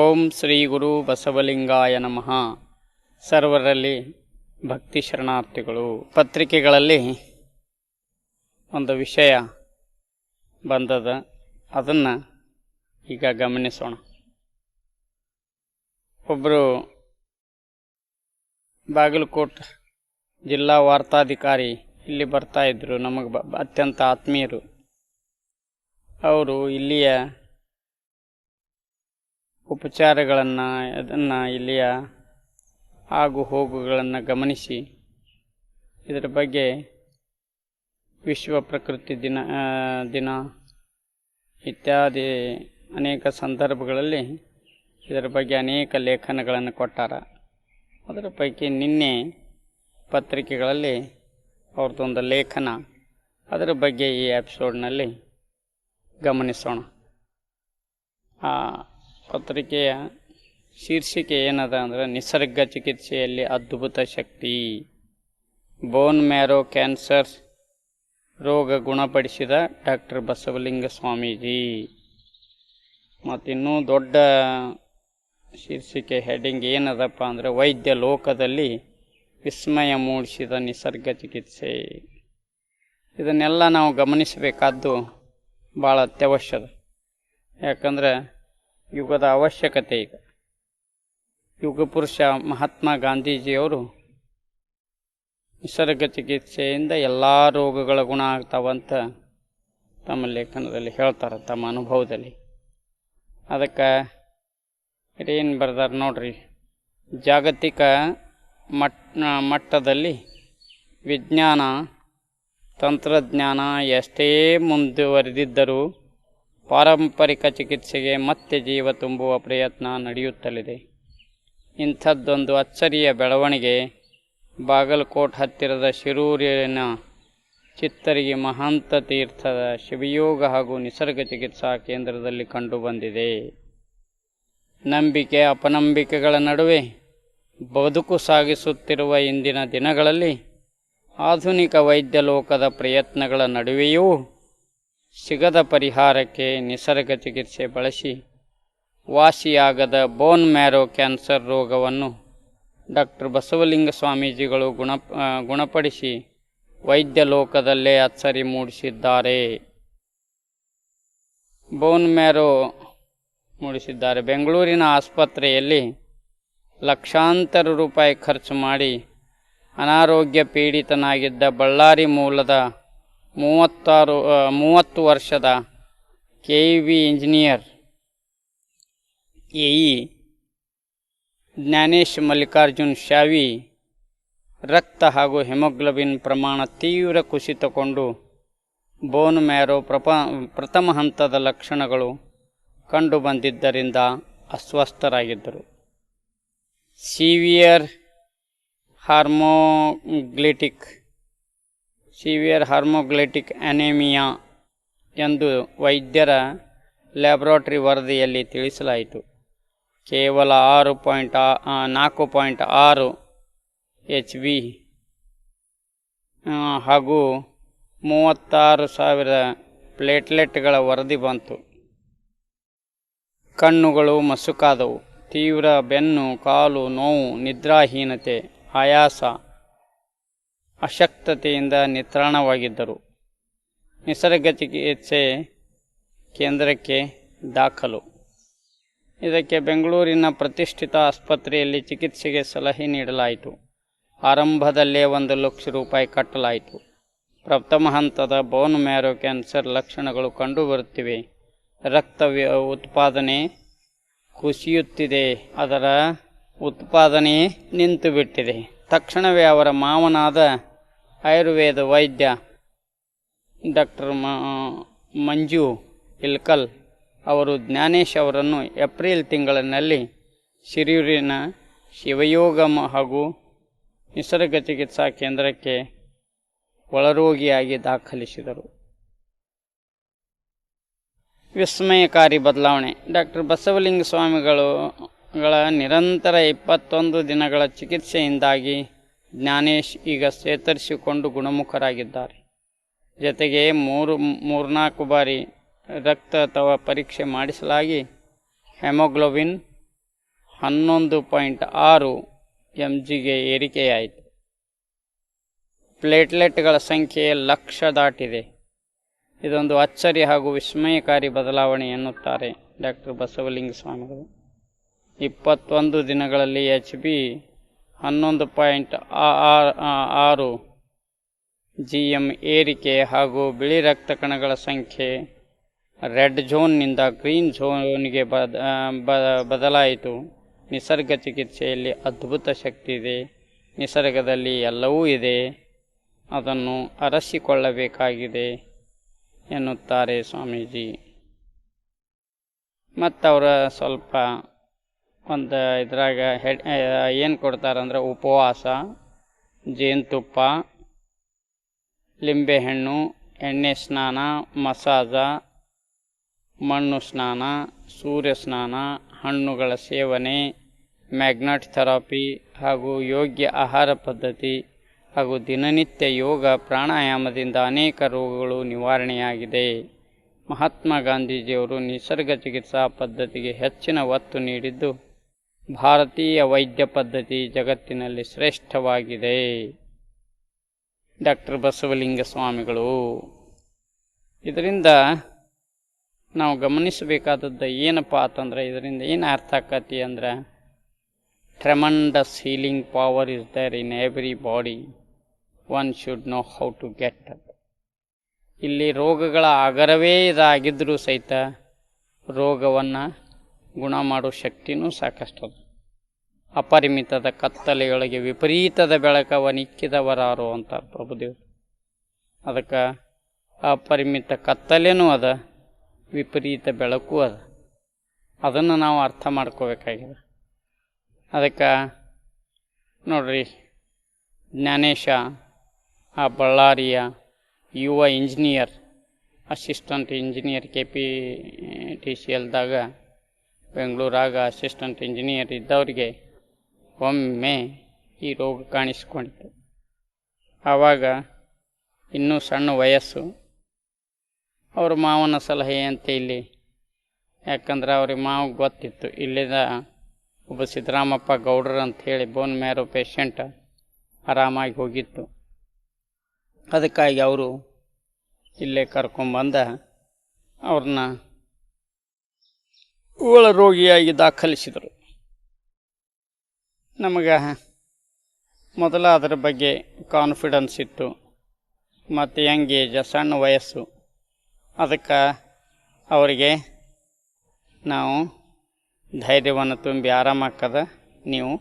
ಓಂ ಶ್ರೀ ಗುರು ಬಸವಲಿಂಗಾಯ ನಮಃ. ಸರ್ವರಲ್ಲಿ ಭಕ್ತಿ ಶರಣಾರ್ಥಿಗಳು. ಪತ್ರಿಕೆಗಳಲ್ಲಿ ಒಂದು ವಿಷಯ ಬಂದದ. ಅದನ್ನು ಈಗ ಗಮನಿಸೋಣ. ಒಬ್ಬರು ಬಾಗಲಕೋಟ್ ಜಿಲ್ಲಾ ವಾರ್ತಾಧಿಕಾರಿ ಇಲ್ಲಿ ಬರ್ತಾ ಇದ್ದರು ನಮಗೆ ಅತ್ಯಂತ ಆತ್ಮೀಯರು. ಅವರು ಇಲ್ಲಿಯ ಉಪಚಾರಗಳನ್ನು, ಅದನ್ನು ಇಲ್ಲಿಯ ಆಗು ಹೋಗುಗಳನ್ನು ಗಮನಿಸಿ, ಇದರ ಬಗ್ಗೆ ವಿಶ್ವ ಪ್ರಕೃತಿ ದಿನ ದಿನ ಇತ್ಯಾದಿ ಅನೇಕ ಸಂದರ್ಭಗಳಲ್ಲಿ ಇದರ ಬಗ್ಗೆ ಅನೇಕ ಲೇಖನಗಳನ್ನು ಕೊಟ್ಟಾರ. ಅದರ ಪೈಕಿ ನಿನ್ನೆ ಪತ್ರಿಕೆಗಳಲ್ಲಿ ಅವ್ರದ್ದೊಂದು ಲೇಖನ. ಅದರ ಬಗ್ಗೆ ಈ ಎಪಿಸೋಡ್ನಲ್ಲಿ ಗಮನಿಸೋಣ. ಪತ್ರಿಕೆಯ ಶೀರ್ಷಿಕೆ ಏನದ ಅಂದರೆ, ನಿಸರ್ಗ ಚಿಕಿತ್ಸೆಯಲ್ಲಿ ಅದ್ಭುತ ಶಕ್ತಿ. ಬೋನ್ ಮ್ಯಾರೋ ಕ್ಯಾನ್ಸರ್ ರೋಗ ಗುಣಪಡಿಸಿದ ಡಾಕ್ಟರ್ ಬಸವಲಿಂಗ ಸ್ವಾಮೀಜಿ. ಮತ್ತಿನ್ನೂ ದೊಡ್ಡ ಶೀರ್ಷಿಕೆ ಹೆಡಿಂಗ್ ಏನದಪ್ಪ ಅಂದರೆ, ವೈದ್ಯ ಲೋಕದಲ್ಲಿ ವಿಸ್ಮಯ ಮೂಡಿಸಿದ ನಿಸರ್ಗ ಚಿಕಿತ್ಸೆ. ಇದನ್ನೆಲ್ಲ ನಾವು ಗಮನಿಸಬೇಕಾದ್ದು ಭಾಳ ಅತ್ಯವಶ್ಯದ. ಯಾಕಂದ್ರೆ ಯುಗದ ಅವಶ್ಯಕತೆ ಈಗ. ಯುಗ ಪುರುಷ ಮಹಾತ್ಮ ಗಾಂಧೀಜಿಯವರು ನಿಸರ್ಗ ಚಿಕಿತ್ಸೆಯಿಂದ ಎಲ್ಲ ರೋಗಗಳ ಗುಣ ಆಗ್ತಾವಂತ ತಮ್ಮ ಲೇಖನದಲ್ಲಿ ಹೇಳ್ತಾರೆ, ತಮ್ಮ ಅನುಭವದಲ್ಲಿ. ಅದಕ್ಕೆ ಏನು ಬರ್ದಾರೆ ನೋಡ್ರಿ, ಜಾಗತಿಕ ಮಟ್, ಮಟ್ಟದಲ್ಲಿ ವಿಜ್ಞಾನ, ತಂತ್ರಜ್ಞಾನ ಎಷ್ಟೇ ಮುಂದುವರೆದಿದ್ದರೂ ಪಾರಂಪರಿಕ ಚಿಕಿತ್ಸೆಗೆ ಮತ್ತೆ ಜೀವ ತುಂಬುವ ಪ್ರಯತ್ನ ನಡೆಯುತ್ತಲಿದೆ. ಇಂಥದ್ದೊಂದು ಅಚ್ಚರಿಯ ಬೆಳವಣಿಗೆ ಬಾಗಲಕೋಟ್ ಹತ್ತಿರದ ಶಿರೂರಿನ ಚಿತ್ತರಿಗೆ ಮಹಾಂತ ತೀರ್ಥದ ಶಿವಯೋಗ ಹಾಗೂ ನಿಸರ್ಗ ಚಿಕಿತ್ಸಾ ಕೇಂದ್ರದಲ್ಲಿ ಕಂಡುಬಂದಿದೆ ನಂಬಿಕೆ ಅಪನಂಬಿಕೆಗಳ ನಡುವೆ ಬದುಕು ಸಾಗಿಸುತ್ತಿರುವ ಇಂದಿನ ದಿನಗಳಲ್ಲಿ ಆಧುನಿಕ ವೈದ್ಯ ಲೋಕದ ಪ್ರಯತ್ನಗಳ ನಡುವೆಯೂ ಸಿಗದ ಪರಿಹಾರಕ್ಕೆ ನಿಸರ್ಗ ಚಿಕಿತ್ಸೆ ಬಳಸಿ ವಾಸಿಯಾಗದ ಬೋನ್ ಮ್ಯಾರೋ ಕ್ಯಾನ್ಸರ್ ರೋಗವನ್ನು ಡಾಕ್ಟರ್ ಬಸವಲಿಂಗ ಸ್ವಾಮೀಜಿಗಳು ಗುಣ ಗುಣಪಡಿಸಿ ವೈದ್ಯ ಲೋಕದಲ್ಲೇ ಅಚ್ಚರಿ ಮೂಡಿಸಿದ್ದಾರೆ. ಬೋನ್ ಮ್ಯಾರೋ ಮೂಡಿಸಿದ್ದಾರೆ. ಬೆಂಗಳೂರಿನ ಆಸ್ಪತ್ರೆಯಲ್ಲಿ ಲಕ್ಷಾಂತರ ರೂಪಾಯಿ ಖರ್ಚು ಮಾಡಿ ಅನಾರೋಗ್ಯ ಪೀಡಿತನಾಗಿದ್ದ ಬಳ್ಳಾರಿ ಮೂಲದ ಮೂವತ್ತಾರು ಮೂವತ್ತು ವರ್ಷದ K V engineer, A E Gnanesh Mallikarjun Shavi, ರಕ್ತ ಹಾಗೂ ಹೆಮೋಗ್ಲೋಬಿನ್ ಪ್ರಮಾಣ ತೀವ್ರ ಕುಸಿತಕೊಂಡು ಬೋನ್ ಮ್ಯಾರೋ ಪ್ರಪ, ಪ್ರಥಮ ಹಂತದ ಲಕ್ಷಣಗಳು ಕಂಡುಬಂದಿದ್ದರಿಂದ ಅಸ್ವಸ್ಥರಾಗಿದ್ದರು. Severe haemolytic severe haemolytic anaemia ಎಂದು ವೈದ್ಯರ ಲ್ಯಾಬ್ರೋಟರಿ ವರದಿಯಲ್ಲಿ ತಿಳಿಸಲಾಯಿತು. ಕೇವಲ ಆರು ಪಾಯಿಂಟ್ ನಾಲ್ಕು ಪಾಯಿಂಟ್ ಆರು ಎಚ್ ಬಿ ಹಾಗೂ ಮೂವತ್ತಾರು ಸಾವಿರ ಪ್ಲೇಟ್ಲೆಟ್ಗಳ ವರದಿ ಬಂತು. ಕಣ್ಣುಗಳು ಮಸುಕಾದವು. ತೀವ್ರ ಬೆನ್ನು, ಕಾಲು ನೋವು, ನಿದ್ರಾಹೀನತೆ, ಆಯಾಸ ಅಶಕ್ತತೆಯಿಂದ ನಿತ್ರಾಣವಾಗಿದ್ದರು. ನಿಸರ್ಗ ಚಿಕಿತ್ಸೆ ಕೇಂದ್ರಕ್ಕೆ ದಾಖಲು. ಇದಕ್ಕೆ ಬೆಂಗಳೂರಿನ ಪ್ರತಿಷ್ಠಿತ ಆಸ್ಪತ್ರೆಯಲ್ಲಿ ಚಿಕಿತ್ಸೆಗೆ ಸಲಹೆ ನೀಡಲಾಯಿತು. ಆರಂಭದಲ್ಲೇ ಒಂದು ಲಕ್ಷ ರೂಪಾಯಿ ಕಟ್ಟಲಾಯಿತು. ಪ್ರಥಮ ಹಂತದ ಬೋನ್ ಮ್ಯಾರೋ ಕ್ಯಾನ್ಸರ್ ಲಕ್ಷಣಗಳು ಕಂಡುಬರುತ್ತಿವೆ. ರಕ್ತ ಉತ್ಪಾದನೆ ಕುಸಿಯುತ್ತಿದೆ. ಅದರ ಉತ್ಪಾದನೆ ನಿಂತು ಬಿಟ್ಟಿದೆ ತಕ್ಷಣವೇ ಅವರ ಮಾವನಾದ ಆಯುರ್ವೇದ ವೈದ್ಯ ಡಾಕ್ಟರ್ ಮಂಜು ಇಲ್ಕಲ್ ಅವರು ಜ್ಞಾನೇಶ್ ಅವರನ್ನು ಏಪ್ರಿಲ್ ತಿಂಗಳಿನಲ್ಲಿ ಶಿರೂರಿನ ಶಿವಯೋಗ ಹಾಗೂ ನಿಸರ್ಗ ಚಿಕಿತ್ಸಾ ಕೇಂದ್ರಕ್ಕೆ ಒಳರೋಗಿಯಾಗಿ ದಾಖಲಿಸಿದರು. ವಿಸ್ಮಯಕಾರಿ ಬದಲಾವಣೆ. ಡಾಕ್ಟರ್ ಬಸವಲಿಂಗ ಸ್ವಾಮಿಗಳು ಗಳ ನಿರಂತರ ಇಪ್ಪತ್ತೊಂದು ದಿನಗಳ ಚಿಕಿತ್ಸೆಯಿಂದಾಗಿ ಜ್ಞಾನೇಶ್ ಈಗ ಚೇತರಿಸಿಕೊಂಡು ಗುಣಮುಖರಾಗಿದ್ದಾರೆ. ಜೊತೆಗೆ ಮೂರು, ಮೂರ್ನಾಲ್ಕು ಬಾರಿ ರಕ್ತ ಅಥವಾ ಪರೀಕ್ಷೆ ಮಾಡಿಸಲಾಗಿ ಹೆಮೋಗ್ಲೋಬಿನ್ ಹನ್ನೊಂದು ಪಾಯಿಂಟ್ ಆರು ಎಂ ಜಿಗೆ ಏರಿಕೆಯಾಯಿತು. ಪ್ಲೇಟ್ಲೆಟ್ಗಳ ಸಂಖ್ಯೆ ಲಕ್ಷ ದಾಟಿದೆ. ಇದೊಂದು ಅಚ್ಚರಿ ಹಾಗೂ ವಿಸ್ಮಯಕಾರಿ ಬದಲಾವಣೆ ಎನ್ನುತ್ತಾರೆ ಡಾಕ್ಟರ್ ಬಸವಲಿಂಗ ಸ್ವಾಮಿಗಳು ಇಪ್ಪತ್ತೊಂದು ದಿನಗಳಲ್ಲಿ ಎಚ್ ಬಿ ಹನ್ನೊಂದು ಪಾಯಿಂಟ್ ಆರು ಜಿ ಎಂ ಏರಿಕೆ ಹಾಗೂ ಬಿಳಿ ರಕ್ತ ಕಣಗಳ ಸಂಖ್ಯೆ ರೆಡ್ ಝೋನ್ನಿಂದ ಗ್ರೀನ್ ಝೋನ್ಗೆ ಬದ ಬದಲಾಯಿತು. ನಿಸರ್ಗ ಚಿಕಿತ್ಸೆಯಲ್ಲಿ ಅದ್ಭುತ ಶಕ್ತಿ ಇದೆ. ನಿಸರ್ಗದಲ್ಲಿ ಎಲ್ಲವೂ ಇದೆ. ಅದನ್ನು ಅರಸಿಕೊಳ್ಳಬೇಕಾಗಿದೆ ಎನ್ನುತ್ತಾರೆ ಸ್ವಾಮೀಜಿ. ಮತ್ತವರ ಸ್ವಲ್ಪ ಒಂದು ಇದ್ರಾಗ ಹೆಡ್ ಏನು ಕೊಡ್ತಾರಂದ್ರೆ ಉಪವಾಸ, ಜೇನುತುಪ್ಪ ಲಿಂಬೆಹಣ್ಣು ಎಣ್ಣೆ ಸ್ನಾನ, ಮಸಾಜ, ಮಣ್ಣು ಸ್ನಾನ, ಸೂರ್ಯ ಸ್ನಾನ, ಹಣ್ಣುಗಳ ಸೇವನೆ, ಮ್ಯಾಗ್ನೆಟ್ ಥೆರಪಿ ಹಾಗೂ ಯೋಗ್ಯ ಆಹಾರ ಪದ್ಧತಿ ಹಾಗೂ ದಿನನಿತ್ಯ ಯೋಗ ಪ್ರಾಣಾಯಾಮದಿಂದ ಅನೇಕ ರೋಗಗಳು ನಿವಾರಣೆಯಾಗಿದೆ. ಮಹಾತ್ಮ ಗಾಂಧೀಜಿಯವರು ನಿಸರ್ಗ ಚಿಕಿತ್ಸಾ ಪದ್ಧತಿಗೆ ಹೆಚ್ಚಿನ ಒತ್ತು ನೀಡಿದ್ದು ಭಾರತೀಯ ವೈದ್ಯ ಪದ್ಧತಿ ಜಗತ್ತಿನಲ್ಲಿ ಶ್ರೇಷ್ಠವಾಗಿದೆ. ಡಾಕ್ಟರ್ ಬಸವಲಿಂಗ ಸ್ವಾಮಿಗಳು, ಇದರಿಂದ ನಾವು ಗಮನಿಸಬೇಕಾದದ್ದು ಏನಪ್ಪ ಅಂತಂದ್ರೆ, ಇದರಿಂದ ಏನು ಅರ್ಥ ಆಕತಿ ಅಂದ್ರೆ tremendous healing power is there in every body one should know how to get ಇಲ್ಲಿ ರೋಗಗಳ ಆಗರವೇ ಇದಾಗಿದ್ದರೂ ಸಹಿತ ರೋಗವನ್ನು ಗುಣ ಮಾಡೋ ಶಕ್ತಿನೂ ಸಾಕಷ್ಟು ಅಪರಿಮಿತದ ಕತ್ತಲೆಯೊಳಗೆ ವಿಪರೀತದ ಬೆಳಕವನಿಕ್ಕಿದವರಾರು ಅಂತ ಪ್ರಭುದೇವರು ಅದಕ್ಕೆ ಅಪರಿಮಿತ ಕತ್ತಲೆನೂ ಅದ, ವಿಪರೀತ ಬೆಳಕು ಅದ. ಅದನ್ನು ನಾವು ಅರ್ಥ ಮಾಡ್ಕೋಬೇಕಾಗಿದೆ. ಅದಕ್ಕೆ ನೋಡ್ರಿ, ಜ್ಞಾನೇಶ, ಆ ಬಳ್ಳಾರಿಯ ಯುವ engineer assistant engineer K P T C ಎಲ್ದಾಗ ಬೆಂಗಳೂರಾಗ ಅಸಿಸ್ಟೆಂಟ್ ಇಂಜಿನಿಯರ್ ಇದ್ದವರಿಗೆ ಒಮ್ಮೆ ಈ ರೋಗ ಕಾಣಿಸ್ಕೊಂಡಿತ್ತು. ಆವಾಗ ಇನ್ನೂ ಸಣ್ಣ ವಯಸ್ಸು. ಅವ್ರ ಮಾವನ ಸಲಹೆ ಅಂತ ಇಲ್ಲಿ. ಯಾಕಂದ್ರೆ ಅವ್ರಿಗೆ ಮಾವು ಗೊತ್ತಿತ್ತು, ಇಲ್ಲಿದ ಒಬ್ಬ ಸಿದ್ದರಾಮಪ್ಪ ಗೌಡ್ರು ಅಂತ ಹೇಳಿ ಬೋನ್ ಮ್ಯಾರೋ ಪೇಷಂಟ್ ಆರಾಮಾಗಿ ಹೋಗಿತ್ತು. ಅದಕ್ಕಾಗಿ ಅವರು ಇಲ್ಲೇ ಕರ್ಕೊಂಬಂದ ಅವ್ರನ್ನ ಒಳ ರೋಗಿಯಾಗಿ ದಾಖಲಿಸಿದರು. ನಮಗೆ ಮೊದಲ ಅದರ ಬಗ್ಗೆ ಕಾನ್ಫಿಡೆನ್ಸ್ ಇತ್ತು. ಮತ್ತು ಯಂಗ್ ಏಜ್ ಸಣ್ಣ ವಯಸ್ಸು. ಅದಕ್ಕೆ ಅವರಿಗೆ ನಾವು ಧೈರ್ಯವನ್ನು ತುಂಬಿ ಆರಾಮಾಕ್ಕದ ನೀವು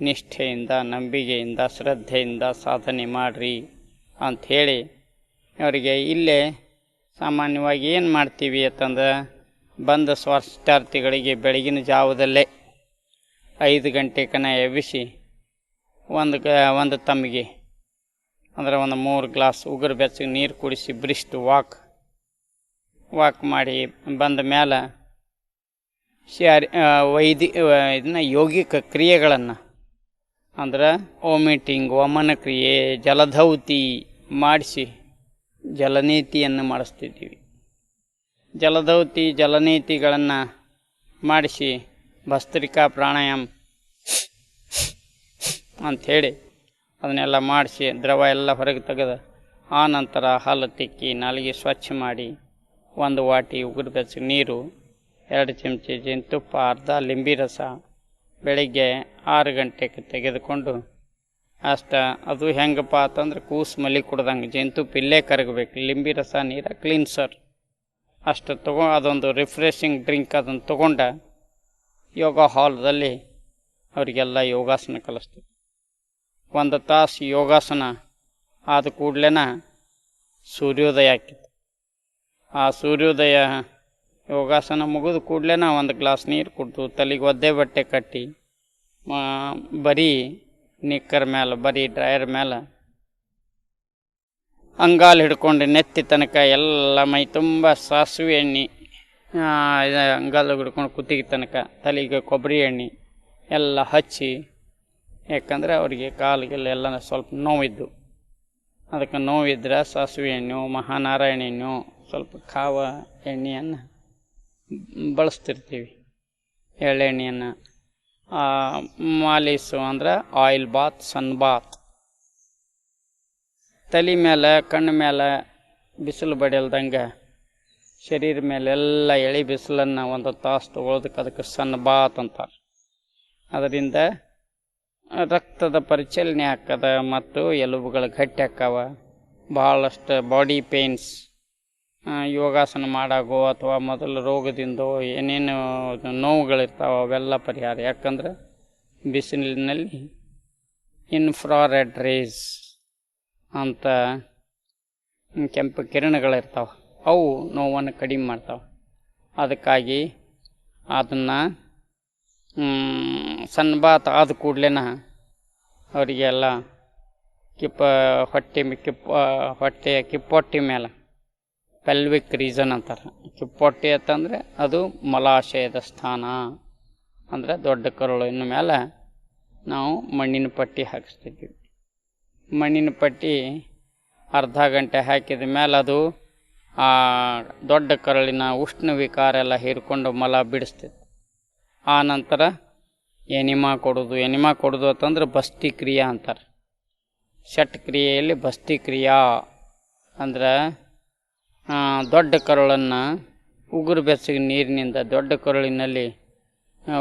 ನಿಷ್ಠೆಯಿಂದ, ನಂಬಿಕೆಯಿಂದ, ಶ್ರದ್ಧೆಯಿಂದ ಸಾಧನೆ ಮಾಡಿರಿ ಅಂಥೇಳಿ ಅವರಿಗೆ ಇಲ್ಲೇ ಸಾಮಾನ್ಯವಾಗಿ ಏನು ಮಾಡ್ತೀವಿ ಅಂತಂದ್ರೆ ಬಂದ ಸ್ವಾರ್ಥಾರ್ಥಿಗಳಿಗೆ ಬೆಳಗಿನ ಜಾವದಲ್ಲೇ ಐದು ಗಂಟೆ ಕನ ಎಬ್ಬಿಸಿ ಒಂದು ಗ, ಒಂದು ತಮಗೆ ಅಂದ್ರೆ ಒಂದು ಮೂರು ಗ್ಲಾಸ್ ಉಗುರು ಬೆಚ್ಚಗೆ ನೀರು ಕುಡಿಸಿ ಬ್ರಿಸ್ಟ್ ವಾಕ್ ವಾಕ್ ಮಾಡಿ ಬಂದ ಮೇಲೆ ಶಾರಿ ವೈದಿ ಇದನ್ನ ಯೋಗಿಕ ಕ್ರಿಯೆಗಳನ್ನು, ಅಂದ್ರೆ ವಾಮಿಟಿಂಗ್ ವಮನ ಕ್ರಿಯೆ, ಜಲಧೌತಿ ಮಾಡಿಸಿ ಜಲನೀತಿಯನ್ನು ಮಾಡಿಸ್ತಿದ್ದೀವಿ. ಜಲಧೌತಿ ಜಲನೀತಿಗಳನ್ನು ಮಾಡಿಸಿ ಭಸ್ತ್ರಿಕಾ ಪ್ರಾಣಾಯಾಮ ಅಂಥೇಳಿ ಅದನ್ನೆಲ್ಲ ಮಾಡಿಸಿ ದ್ರವ ಎಲ್ಲ ಹೊರಗೆ ತೆಗೆದು ಆ ನಂತರ ಹಾಲು ತಿಕ್ಕಿ ನಾಲಿಗೆ ಸ್ವಚ್ಛ ಮಾಡಿ ಒಂದು ವಾಟಿ ಉಗುರು ಬೆಚ್ಚಗೆ ನೀರು, ಎರಡು ಚಮಚ ಜೇನುತುಪ್ಪ, ಅರ್ಧ ಲಿಂಬಿ ರಸ ಬೆಳಿಗ್ಗೆ ಆರು ಗಂಟೆಗೆ ತೆಗೆದುಕೊಂಡು ಅಷ್ಟ ಅದು ಹೆಂಗಪ್ಪ ಅಂತಂದ್ರೆ ಕೂಸು ಮಲಿ ಕುಡ್ದಂಗೆ ಜೇನುತುಪ್ಪ ಇಲ್ಲೇ ಕರಗಬೇಕು, ಲಿಂಬಿ ರಸ ನೀರ ಕ್ಲೀನ್ಸರ್ ಅಷ್ಟು ತಗೋ, ಅದೊಂದು ರಿಫ್ರೆಶಿಂಗ್ ಡ್ರಿಂಕ್ ಅದನ್ನು ತಗೊಂಡ ಯೋಗ ಹಾಲ್ದಲ್ಲಿ ಅವರಿಗೆಲ್ಲ ಯೋಗಾಸನ ಕಲಿಸ್ತೀವಿ ಒಂದು ತಾಸು ಯೋಗಾಸನ ಆದ ಕೂಡಲೇನ ಸೂರ್ಯೋದಯ ಆಕಿತ್ತು. ಆ ಸೂರ್ಯೋದಯ ಯೋಗಾಸನ ಮುಗಿದ ಕೂಡಲೇನ ಒಂದು ಗ್ಲಾಸ್ ನೀರು ಕುಡ್ದು ತಲೆಗೆ ಒದ್ದೆ ಬಟ್ಟೆ ಕಟ್ಟಿ ಬರೀ ನಿಕ್ಕರ್ ಮೇಲೆ ಬರೀ ಡ್ರೈಯರ್ ಮೇಲೆ ಅಂಗಾಲು ಹಿಡ್ಕೊಂಡು ನೆತ್ತಿ ತನಕ ಎಲ್ಲ ಮೈ ತುಂಬ ಸಾಸಿವೆ ಎಣ್ಣೆ ಅಂಗಾಲು ಹಿಡ್ಕೊಂಡು ಕುತ್ತಿಗೆ ತನಕ ತಲೆಗೆ ಕೊಬ್ಬರಿ ಎಣ್ಣೆ ಎಲ್ಲ ಹಚ್ಚಿ, ಯಾಕಂದರೆ ಅವರಿಗೆ ಕಾಲಿಗೆಲ್ಲ ಎಲ್ಲ ಸ್ವಲ್ಪ ನೋವಿದ್ದು. ಅದಕ್ಕೆ ನೋವಿದ್ರೆ ಸಾಸಿವೆ ಎಣ್ಣೆ ಮಹಾನಾರಾಯಣ ಎಣ್ಣೆ ಸ್ವಲ್ಪ ಕಾವ ಎಣ್ಣೆಯನ್ನು ಬಳಸ್ತಿರ್ತೀವಿ. ಎಳ್ಳೆಣ್ಣೆಯನ್ನು ಮಾಲೀಸು ಅಂದ್ರೆ ಆಯಿಲ್ ಬಾತ್ ಸನ್ ಬಾತ್ ತಲೆ ಮೇಲೆ ಕಣ್ಣು ಮೇಲೆ ಬಿಸಿಲು ಬಡಿಯಲ್ದಂಗೆ ಶರೀರ ಮೇಲೆ ಎಲ್ಲ ಎಳೆ ಬಿಸಿಲನ್ನು ಒಂದು ತಾಸು ತಗೊಳ್ಳೋದಕ್ಕೆ ಅದಕ್ಕೆ ಸಣ್ಣ ಬಾತ್ ಅಂತಾರೆ. ಅದರಿಂದ ರಕ್ತದ ಪರಿಚಲನೆ ಆಕದ ಮತ್ತು ಎಲುಬುಗಳು ಗಟ್ಟಿ ಹಾಕವ ಭಾಳಷ್ಟು ಬಾಡಿ ಪೇನ್ಸ್ ಯೋಗಾಸನ ಮಾಡಾಗೋ ಅಥವಾ ಮೊದಲು ರೋಗದಿಂದೋ ಏನೇನು ನೋವುಗಳಿರ್ತಾವೆ ಅವೆಲ್ಲ ಪರಿಹಾರ. ಯಾಕಂದ್ರೆ ಬಿಸಿಲಿನಲ್ಲಿ ಇನ್ಫ್ರಾರೆಡ್ ರೇಸ್ ಅಂತ ಕೆಂಪು ಕಿರಣಗಳಿರ್ತಾವೆ. ಅವು ನೋವನ್ನು ಕಡಿಮೆ ಮಾಡ್ತಾವೆ. ಅದಕ್ಕಾಗಿ ಅದನ್ನು ಸಣ್ಣ ಆದ ಕೂಡಲೇನ ಅವರಿಗೆಲ್ಲ ಕಿಪ್ಪ, ಹೊಟ್ಟೆ ಕಿಪ್ಪ ಹೊಟ್ಟೆ ಕಿಪ್ಪೊಟ್ಟೆ ಮೇಲೆ ಪೆಲ್ವಿಕ್ ರೀಸನ್ ಅಂತಾರೆ. ಕಿಪ್ಪೊಟ್ಟೆ ಅಂತಂದರೆ ಅದು ಮಲಾಶಯದ ಸ್ಥಾನ. ಅಂದರೆ ದೊಡ್ಡ ಕರುಳು ಇನ್ನು ಮೇಲೆ ನಾವು ಮಣ್ಣಿನ ಪಟ್ಟಿ ಹಾಕಿಸ್ತಿದ್ವಿ. ಮಣ್ಣಿನ ಪಟ್ಟಿ ಅರ್ಧ ಗಂಟೆ ಹಾಕಿದ ಮೇಲೆ ಅದು ಆ ದೊಡ್ಡ ಕರಳಿನ ಉಷ್ಣ ವಿಕಾರ ಎಲ್ಲ ಹೀರಿಕೊಂಡು ಮಲ ಬಿಡಿಸ್ತಿತ್ತು. ಆ ನಂತರ ಎನಿಮಾ ಕೊಡೋದು. ಎನಿಮಾ ಕೊಡೋದು ಅಂತಂದ್ರೆ ಬಸ್ತಿ ಕ್ರಿಯಾ ಅಂತಾರೆ. ಷಟ್ ಕ್ರಿಯೆಯಲ್ಲಿ ಬಸ್ತಿ ಕ್ರಿಯಾ ಅಂದ್ರೆ ದೊಡ್ಡ ಕರುಳನ್ನು ಉಗುರು ಬೆಚ್ಚಗೆ ನೀರಿನಿಂದ ದೊಡ್ಡ ಕರುಳಿನಲ್ಲಿ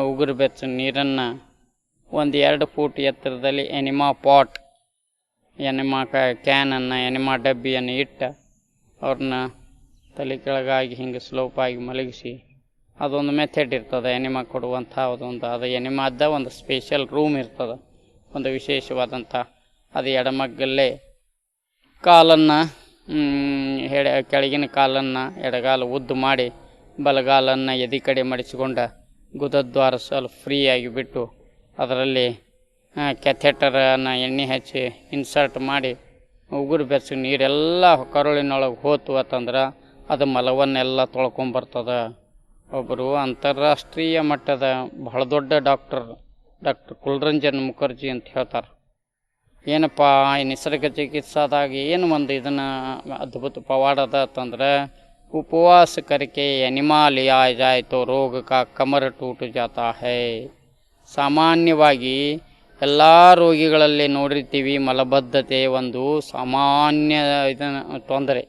ಉಗುರು ಬೆಚ್ಚಗೆ ನೀರನ್ನು ಒಂದು ಎರಡು ಫೂಟ್ ಎತ್ತರದಲ್ಲಿ ಎನಿಮಾ ಪಾಟ್ ಎನಿಮಾ ಕ್ಯಾನನ್ನು, ಎನಿಮಾ ಡಬ್ಬಿಯನ್ನು ಇಟ್ಟು ಅವ್ರನ್ನ ತಲೆ ಕೆಳಗಾಗಿ ಹಿಂಗೆ ಸ್ಲೋಪಾಗಿ ಮಲಗಿಸಿ ಅದೊಂದು ಮೆಥಡ್ ಇರ್ತದೆ, ಎನಿಮಾ ಕೊಡುವಂಥ ಅದೊಂದು, ಅದು ಎನಿಮಾದ ಒಂದು ಸ್ಪೆಷಲ್ ರೂಮ್ ಇರ್ತದೆ, ಒಂದು ವಿಶೇಷವಾದಂಥ. ಅದು ಎಡಮಗ್ಗಲ್ಲೇ ಕಾಲನ್ನು ಎಡ, ಕೆಳಗಿನ ಕಾಲನ್ನು ಎಡಗಾಲು ಉದ್ದು ಮಾಡಿ ಬಲಗಾಲನ್ನು ಎದಿ ಕಡೆ ಮಡಿಸಿಕೊಂಡ ಗುದದ್ವಾರ ಸ್ವಲ್ಪ ಫ್ರೀಯಾಗಿ ಬಿಟ್ಟು ಅದರಲ್ಲಿ ಕೆಥೆಟರನ್ನು ಎಣ್ಣೆ ಹಚ್ಚಿ ಇನ್ಸರ್ಟ್ ಮಾಡಿ ಉಗುರು ಬೆಚ್ಚಗೆ ನೀರೆಲ್ಲ ಕರುಳಿನೊಳಗೆ ಹೋತು ಅಂತಂದ್ರೆ ಅದು ಮಲವನ್ನೆಲ್ಲ ತೊಳ್ಕೊಂಬರ್ತದೆ. ಒಬ್ಬರು ಅಂತಾರಾಷ್ಟ್ರೀಯ ಮಟ್ಟದ ಬಹಳ ದೊಡ್ಡ ಡಾಕ್ಟರ್ ಡಾಕ್ಟರ್ ಕುಲರಂಜನ್ ಮುಖರ್ಜಿ ಅಂತ ಹೇಳ್ತಾರೆ. ಏನಪ್ಪ, ಈ ನಿಸರ್ಗ ಚಿಕಿತ್ಸಾದಾಗ ಏನು ಒಂದು ಇದನ್ನು ಅದ್ಭುತ ಪವಾಡದ ಅಂತಂದ್ರೆ ಉಪವಾಸ ಕರಿಕೆ ಎನಿಮಾಲ್ ಜಾಯ್ತು ರೋಗ ಕಾ ಕಮರ ಟೂಟು ಜಾತಾ ಹೈ. ಸಾಮಾನ್ಯವಾಗಿ ಎಲ್ಲ ರೋಗಿಗಳಲ್ಲಿ ನೋಡಿರ್ತೀವಿ, ಮಲಬದ್ಧತೆ ಒಂದು ಸಾಮಾನ್ಯ ಇದನ್ನು ತೊಂದರೆ.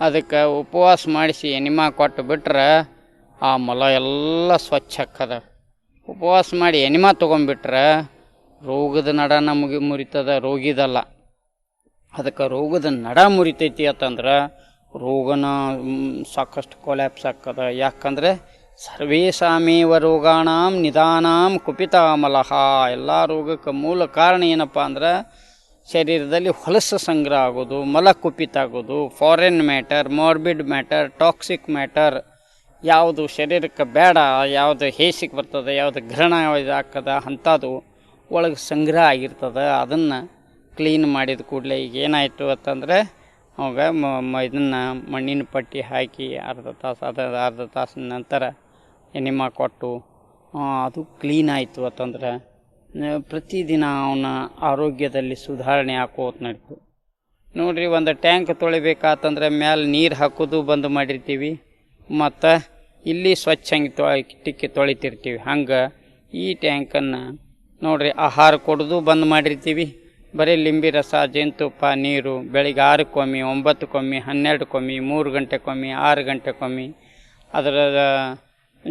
ಅದಕ್ಕೆ ಉಪವಾಸ ಮಾಡಿಸಿ ಎನಿಮಾ ಕೊಟ್ಟು ಬಿಟ್ರೆ ಆ ಮಲ ಎಲ್ಲ ಸ್ವಚ್ಛ ಹಾಕದ ಉಪವಾಸ ಮಾಡಿ ಎನಿಮಾ ತೊಗೊಂಬಿಟ್ರೆ ರೋಗದ ನಡ ನಮಗೆ ಮುರಿತದ, ರೋಗಿದಲ್ಲ. ಅದಕ್ಕೆ ರೋಗದ ನಡ ಮುರಿತೈತಿ ಅಂತಂದ್ರೆ ರೋಗನ ಸಾಕಷ್ಟು ಕೊಲ್ಯಾಪ್ಸ್ ಆಕದ ಯಾಕಂದ್ರೆ ಸರ್ವೇಸಾಮೇವ ರೋಗಾಣಾಂ ನಿಧಾನಾಂ ಕುಪಿತಾಮಲಹ ಎಲ್ಲ ರೋಗಕ್ಕೆ ಮೂಲ ಕಾರಣ ಏನಪ್ಪ ಅಂದ್ರೆ ಶರೀರದಲ್ಲಿ ಹೊಲಸು ಸಂಗ್ರಹ ಆಗೋದು, ಮಲ ಕುಪಿತ ಆಗೋದು foreign matter morbid matter toxic matter ಯಾವುದು ಶರೀರಕ್ಕೆ ಬೇಡ, ಯಾವುದು ಹೇಸಿಗೆ ಬರ್ತದೆ, ಯಾವುದು ಘೃಣ ಇದು ಆಗ್ತದ, ಅಂಥದ್ದು ಒಳಗೆ ಸಂಗ್ರಹ ಆಗಿರ್ತದೆ. ಅದನ್ನು ಕ್ಲೀನ್ ಮಾಡಿದ ಕೂಡಲೇ ಈಗ ಏನಾಯಿತು ಅಂತಂದರೆ, ಅವಾಗ ಮ ಇದನ್ನು ಮಣ್ಣಿನ ಪಟ್ಟಿ ಹಾಕಿ ಅರ್ಧ ತಾಸು ಅದ ಅರ್ಧ ತಾಸಿನ ನಂತರ ಎನಿಮಾ ಕೊಟ್ಟು ಅದು ಕ್ಲೀನ್ ಆಯಿತು ಅಂತಂದ್ರೆ ಪ್ರತಿದಿನ ಅವನ ಆರೋಗ್ಯದಲ್ಲಿ ಸುಧಾರಣೆ ಹಾಕೋತ್ ನಡೀತು. ನೋಡಿರಿ, ಒಂದು ಟ್ಯಾಂಕ್ ತೊಳಿಬೇಕಾತಂದ್ರೆ ಮ್ಯಾಲೆ ನೀರು ಹಾಕೋದು ಬಂದ್ ಮಾಡಿರ್ತೀವಿ, ಮತ್ತು ಇಲ್ಲಿ ಸ್ವಚ್ಛ ಹಂಗೆ ತೊಳಿ ಟಿಕ್ಕಿ ತೊಳಿತಿರ್ತೀವಿ. ಹಂಗೆ ಈ ಟ್ಯಾಂಕನ್ನು ನೋಡಿರಿ, ಆಹಾರ ಕೊಡೋದು ಬಂದ್ ಮಾಡಿರ್ತೀವಿ. ಬರೀ ಲಿಂಬೆ ರಸ ಜೇನುತುಪ್ಪ, ನೀರು, ಬೆಳಿಗ್ಗೆ ಆರಕ್ಕೊಮ್ಮೆ, ಒಂಬತ್ತಕ್ಕೊಮ್ಮೆ, ಹನ್ನೆರಡಕ್ಕೊಮ್ಮೆ, ಮೂರು ಗಂಟೆಗೊಮ್ಮೆ ಆರು ಗಂಟೆಗೊಮ್ಮೆ ಅದರ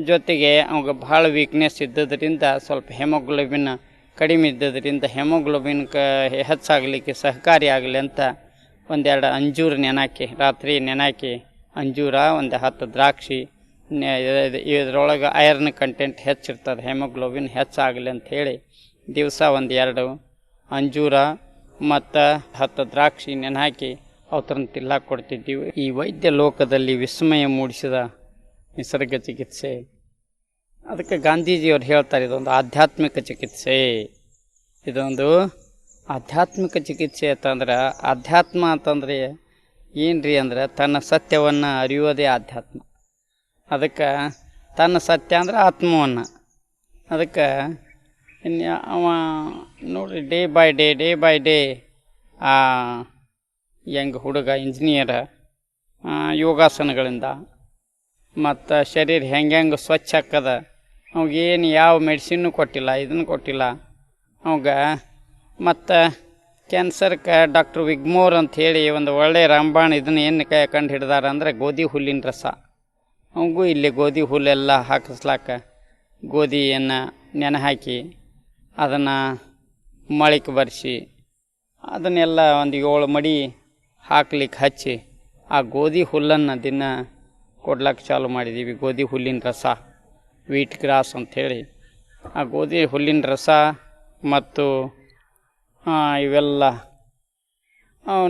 ಜೊತೆಗೆ ಅವಾಗ ಭಾಳ ವೀಕ್ನೆಸ್ ಇದ್ದದರಿಂದ ಸ್ವಲ್ಪ ಹೆಮೋಗ್ಲೋಬಿನ್ ಕಡಿಮೆ ಇದ್ದದರಿಂದ ಹೆಮೋಗ್ಲೋಬಿನ್ ಕ ಹೆಚ್ಚಾಗಲಿಕ್ಕೆ ಸಹಕಾರಿ ಆಗಲಿ ಅಂತ ಒಂದೆರಡು ಅಂಜೂರ ನೆನಾಕಿ, ರಾತ್ರಿ ನೆನಾಕಿ ಅಂಜೂರ, ಒಂದು ಹತ್ತು ದ್ರಾಕ್ಷಿ ಇದರೊಳಗೆ ಇದ್- ಇದ್ರೊಳಗೆ ಐರನ್ ಕಂಟೆಂಟ್ ಹೆಚ್ಚಿರ್ತದೆ ಹೆಮೋಗ್ಲೋಬಿನ್ ಹೆಚ್ಚಾಗಲಿ ಅಂತ ಹೇಳಿ ದಿವಸ ಒಂದು ಎರಡು ಅಂಜೂರ ಮತ್ತು ಹತ್ತು ದ್ರಾಕ್ಷಿ ನೆನೆಹಾಕಿ ಅವತರನ್ನ ತಿನ್ನಕ್ಕೆ ಕೊಡ್ತಿದ್ದೀವಿ. ಈ ವೈದ್ಯ ಲೋಕದಲ್ಲಿ ವಿಸ್ಮಯ ಮೂಡಿಸಿದ ನಿಸರ್ಗ ಚಿಕಿತ್ಸೆ. ಅದಕ್ಕೆ ಗಾಂಧೀಜಿಯವರು ಹೇಳ್ತಾರೆ, ಇದೊಂದು ಆಧ್ಯಾತ್ಮಿಕ ಚಿಕಿತ್ಸೆ. ಇದೊಂದು ಆಧ್ಯಾತ್ಮಿಕ ಚಿಕಿತ್ಸೆ ಅಂತಂದ್ರೆ ಆಧ್ಯಾತ್ಮ ಅಂತಂದ್ರೆ ಏನು ರೀ ಅಂದ್ರೆ, ತನ್ನ ಸತ್ಯವನ್ನು ಅರಿಯೋದೇ ಆಧ್ಯಾತ್ಮ. ಅದಕ್ಕೆ ತನ್ನ ಸತ್ಯ ಅಂದ್ರೆ ಆತ್ಮವನ್ನು. ಅದಕ್ಕೆ ಇನ್ನು ಅವ ನೋಡಿ day by day day by day, ಆ ಯಂಗ್ ಹುಡುಗ, ಇಂಜಿನಿಯರ್ ಯೋಗಾಸನಗಳಿಂದ ಮತ್ತು ಶರೀರ ಹೆಂಗೆ ಹೆಂಗೆ ಸ್ವಚ್ಛ ಆಕ್ಕದ? ಅವಾಗೇನು ಯಾವ ಮೆಡಿಸಿನ್ನು ಕೊಟ್ಟಿಲ್ಲ ಇದನ್ನು ಕೊಟ್ಟಿಲ್ಲ. ಅವಾಗ ಮತ್ತು ಕ್ಯಾನ್ಸರ್ಗೆ ಡಾಕ್ಟ್ರ್ ವಿಗ್ಮೋರ್ ಅಂತ ಹೇಳಿ ಒಂದು ಒಳ್ಳೆಯ ರಾಂಬಾಣ ಇದನ್ನು ಏನು ಕೈ ಕಂಡು ಹಿಡ್ದಾರ ಅಂದರೆ ಗೋಧಿ ಹುಲ್ಲಿನ ರಸ. ಅವಗೂ ಇಲ್ಲಿ ಗೋಧಿ ಹುಲ್ಲೆಲ್ಲ ಹಾಕಿಸ್ಲಾಕ ಗೋಧಿಯನ್ನು ನೆನೆ ಹಾಕಿ ಅದನ್ನು ಮಳಿಕೆ ಬರೆಸಿ ಅದನ್ನೆಲ್ಲ ಒಂದು ಏಳು ಮಡಿ ಹಾಕ್ಲಿಕ್ಕೆ ಹಚ್ಚಿ ಆ ಗೋಧಿ ಹುಲ್ಲನ್ನು ದಿನ ಕೊಡ್ಲಕ್ಕೆ ಚಾಲು ಮಾಡಿದ್ದೀವಿ ಗೋಧಿ ಹುಲ್ಲಿನ ರಸ ವೀಟ್ ಗ್ರಾಸ್ ಅಂಥೇಳಿ. ಆ ಗೋಧಿ ಹುಲ್ಲಿನ ರಸ ಮತ್ತು ಇವೆಲ್ಲ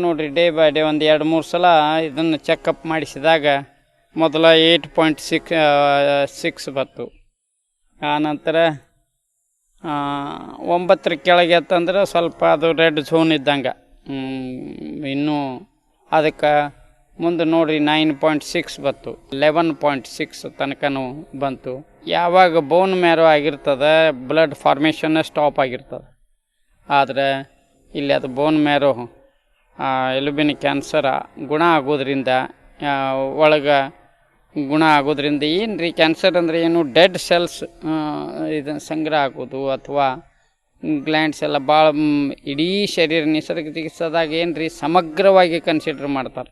ನೋಡಿರಿ ಡೇ ಬೈ ಡೇ ಒಂದು ಎರಡು ಮೂರು ಸಲ ಇದನ್ನು ಚೆಕಪ್ ಮಾಡಿಸಿದಾಗ ಮೊದಲ ಏಯ್ಟ್ ಪಾಯಿಂಟ್ ಸಿಕ್ ಸಿಕ್ಸ್ ಬಂತು. ಆನಂತರ ಒಂಬತ್ತರ ಕೆಳಗೆ ಅಂತಂದ್ರೆ ಸ್ವಲ್ಪ ಅದು ರೆಡ್ ಝೋನ್ ಇದ್ದಂಗೆ. ಇನ್ನೂ ಅದಕ್ಕೆ ಮುಂದೆ ನೋಡ್ರಿ ನೈನ್ ಪಾಯಿಂಟ್ ಸಿಕ್ಸ್ ಬಂತು. ಲೆವೆನ್ ಪಾಯಿಂಟ್ ಸಿಕ್ಸ್ ತನಕನೂ ಬಂತು. ಯಾವಾಗ ಬೋನ್ ಮ್ಯಾರೋ ಆಗಿರ್ತದೆ ಬ್ಲಡ್ ಫಾರ್ಮೇಷನ್ ಸ್ಟಾಪ್ ಆಗಿರ್ತದೆ. ಆದರೆ ಇಲ್ಲಿ ಅದು ಬೋನ್ ಮ್ಯಾರೋ ಎಲುಬಿನ ಕ್ಯಾನ್ಸರ ಗುಣ ಆಗೋದ್ರಿಂದ ಒಳಗೆ ಗುಣ ಆಗೋದ್ರಿಂದ ಏನು ರೀ ಕ್ಯಾನ್ಸರ್ ಅಂದರೆ ಏನು? ಡೆಡ್ ಸೆಲ್ಸ್ ಇದು ಸಂಗ್ರಹ ಆಗೋದು ಅಥವಾ ಗ್ಲ್ಯಾಂಡ್ಸ್ ಎಲ್ಲ ಭಾಳ ಇಡೀ ಶರೀರ ನಿಸರ್ಗ ಚಿಕಿತ್ಸೆದಾಗ ಏನು ರೀ ಸಮಗ್ರವಾಗಿ ಕನ್ಸಿಡರ್ ಮಾಡ್ತಾರೆ.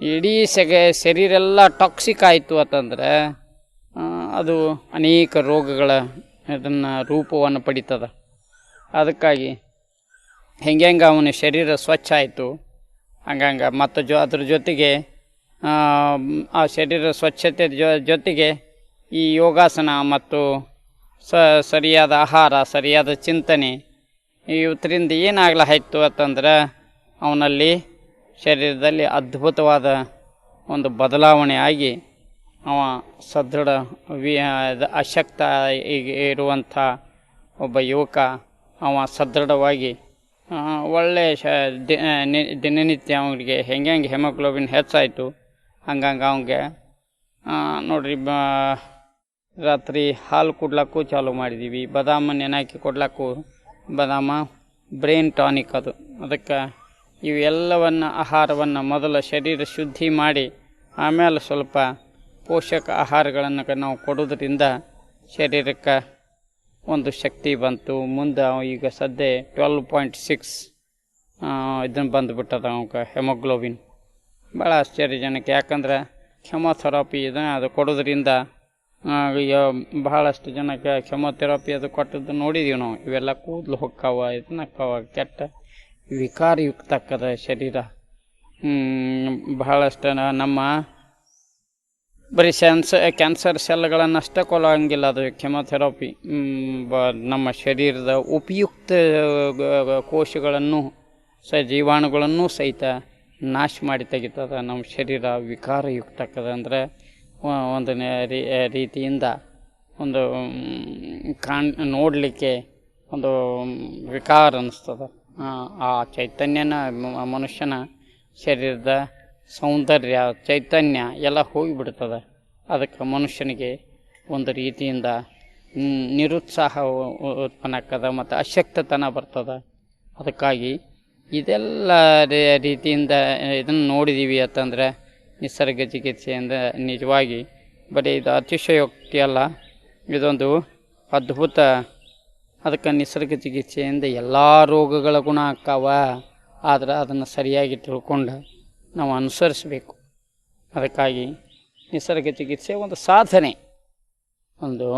ಇಡೀ ಸೆಗೆ ಶರೀರ ಎಲ್ಲ ಟಾಕ್ಸಿಕ್ ಆಯಿತು ಅಂತಂದ್ರೆ ಅದು ಅನೇಕ ರೋಗಗಳ ಇದನ್ನು ರೂಪವನ್ನು ಪಡಿತದ. ಅದಕ್ಕಾಗಿ ಹೆಂಗೆ ಹೆಂಗೆ ಅವನ ಶರೀರ ಸ್ವಚ್ಛ ಆಯಿತು ಹಂಗಂಗೆ ಮತ್ತು ಜೊ ಅದ್ರ ಜೊತೆಗೆ ಆ, ಶರೀರ ಸ್ವಚ್ಛತೆ ಜೊತೆಗೆ ಈ ಯೋಗಾಸನ ಮತ್ತು ಸ ಸರಿಯಾದ ಆಹಾರ ಸರಿಯಾದ ಚಿಂತನೆ ಇವತ್ತರಿಂದ ಏನಾಗ್ಲಾಯ್ತು ಅಂತಂದ್ರೆ ಅವನಲ್ಲಿ ಶರೀರದಲ್ಲಿ ಅದ್ಭುತವಾದ ಒಂದು ಬದಲಾವಣೆ ಆಗಿ ಅವ ಸದೃಢ, ವಿ ಅಶಕ್ತ ಈಗ ಇರುವಂಥ ಒಬ್ಬ ಯುವಕ ಅವ ಸದೃಢವಾಗಿ ಒಳ್ಳೆಯ ಶ ದಿನನಿತ್ಯ ಅವನಿಗೆ ಹೆಂಗೆ ಹೆಂಗೆ ಹೆಮೋಗ್ಲೋಬಿನ್ ಹೆಚ್ಚಾಯಿತು, ಹಂಗಂಗೆ ಅವನಿಗೆ ನೋಡ್ರಿ, ಬ, ರಾತ್ರಿ ಹಾಲು ಕೊಡ್ಲಕ್ಕೂ ಚಾಲು ಮಾಡಿದ್ದೀವಿ ಬದಾಮ ನೆನಾಕಿ ಕೊಡ್ಲಕ್ಕೂ, ಬದಾಮ, ಬ್ರೈನ್ ಟಾನಿಕ್ ಅದು, ಅದಕ್ಕೆ ಇವೆಲ್ಲವನ್ನು ಆಹಾರವನ್ನು ಮೊದಲು ಶರೀರ ಶುದ್ಧಿ ಮಾಡಿ, ಆಮೇಲೆ ಸ್ವಲ್ಪ ಪೋಷಕ ಆಹಾರಗಳನ್ನು ನಾವು ಕೊಡೋದ್ರಿಂದ ಶರೀರಕ್ಕೆ ಒಂದು ಶಕ್ತಿ ಬಂತು. ಮುಂದೆ ಈಗ ಸದ್ಯ ಟ್ವೆಲ್ವ್ ಪಾಯಿಂಟ್ ಸಿಕ್ಸ್ ಇದನ್ನು ಬಂದುಬಿಟ್ಟದ ಅವಕ್ಕೆ ಹೆಮೋಗ್ಲೋಬಿನ್ ಭಾಳ ಆಶ್ಚರ್ಯಜನಕ. ಯಾಕಂದ್ರೆ ಕೆಮೊಥೆರಪಿ ಇದನ್ನು ಅದು ಕೊಡೋದ್ರಿಂದ ಬಹಳಷ್ಟು ಜನಕ್ಕೆ ಕೆಮೊಥೆರಪಿ ಅದು ಕೊಟ್ಟದ್ದು ನೋಡಿದೀವಿ ನಾವು. ಇವೆಲ್ಲ ಕೂದಲು ಹೊಕ್ಕಾವ, ಇದನ್ನ ಕೆಟ್ಟ ವಿಕಾರಯುಕ್ತ ಆಕ್ಕದ ಶರೀರ ಬಹಳಷ್ಟು ನಮ್ಮ ಬರೀ ಸೆನ್ಸ್ ಕ್ಯಾನ್ಸರ್ ಸೆಲ್ಗಳನ್ನು ಅಷ್ಟೇ ಕೊಲ್ಲಂಗಿಲ್ಲ ಅದು ಕೆಮೊಥೆರಪಿ ಬ ನಮ್ಮ ಶರೀರದ ಉಪಯುಕ್ತ ಕೋಶಗಳನ್ನು ಸ ಜೀವಾಣುಗಳನ್ನು ಸಹಿತ ನಾಶ ಮಾಡಿ ತೆಗಿತದ ನಮ್ಮ ಶರೀರ ವಿಕಾರಯುಕ್ತ ಆಗ್ತದೆ ಅಂದರೆ ಒಂದು ರೀತಿಯಿಂದ ಒಂದು ಕಾಣ್ ನೋಡಲಿಕ್ಕೆ ಒಂದು ವಿಕಾರ ಅನ್ನಿಸ್ತದ ಆ, ಚೈತನ್ಯನ ಮನುಷ್ಯನ ಶರೀರದ ಸೌಂದರ್ಯ ಚೈತನ್ಯ ಎಲ್ಲ ಹೋಗಿಬಿಡ್ತದೆ. ಅದಕ್ಕೆ ಮನುಷ್ಯನಿಗೆ ಒಂದು ರೀತಿಯಿಂದ ನಿರುತ್ಸಾಹ ಉತ್ಪನ್ನ ಆಗ್ತದೆ ಮತ್ತು ಅಶಕ್ತತನ ಬರ್ತದೆ. ಅದಕ್ಕಾಗಿ ಇದೆಲ್ಲ ರೀತಿಯಿಂದ ಇದನ್ನು ನೋಡಿದ್ದೀವಿ ಅಂತಂದರೆ ನಿಸರ್ಗ ಚಿಕಿತ್ಸೆಯಿಂದ ನಿಜವಾಗಿ ಬರೀ ಇದು ಅತಿಶಯೋಕ್ತಿ ಅಲ್ಲ ಇದೊಂದು ಅದ್ಭುತ ಅದಕ್ಕೆ ನಿಸರ್ಗ ಚಿಕಿತ್ಸೆಯಿಂದ ಎಲ್ಲ ರೋಗಗಳ ಗುಣ ಆಕ್ಕಾವ ಆದ್ರೆ ಅದನ್ನು ಸರಿಯಾಗಿ ತಿಳ್ಕೊಂಡು ನಾವು ಅನುಸರಿಸಬೇಕು. ಅದಕ್ಕಾಗಿ ನಿಸರ್ಗ ಚಿಕಿತ್ಸೆ ಒಂದು ಸಾಧನೆ. ಒಂದು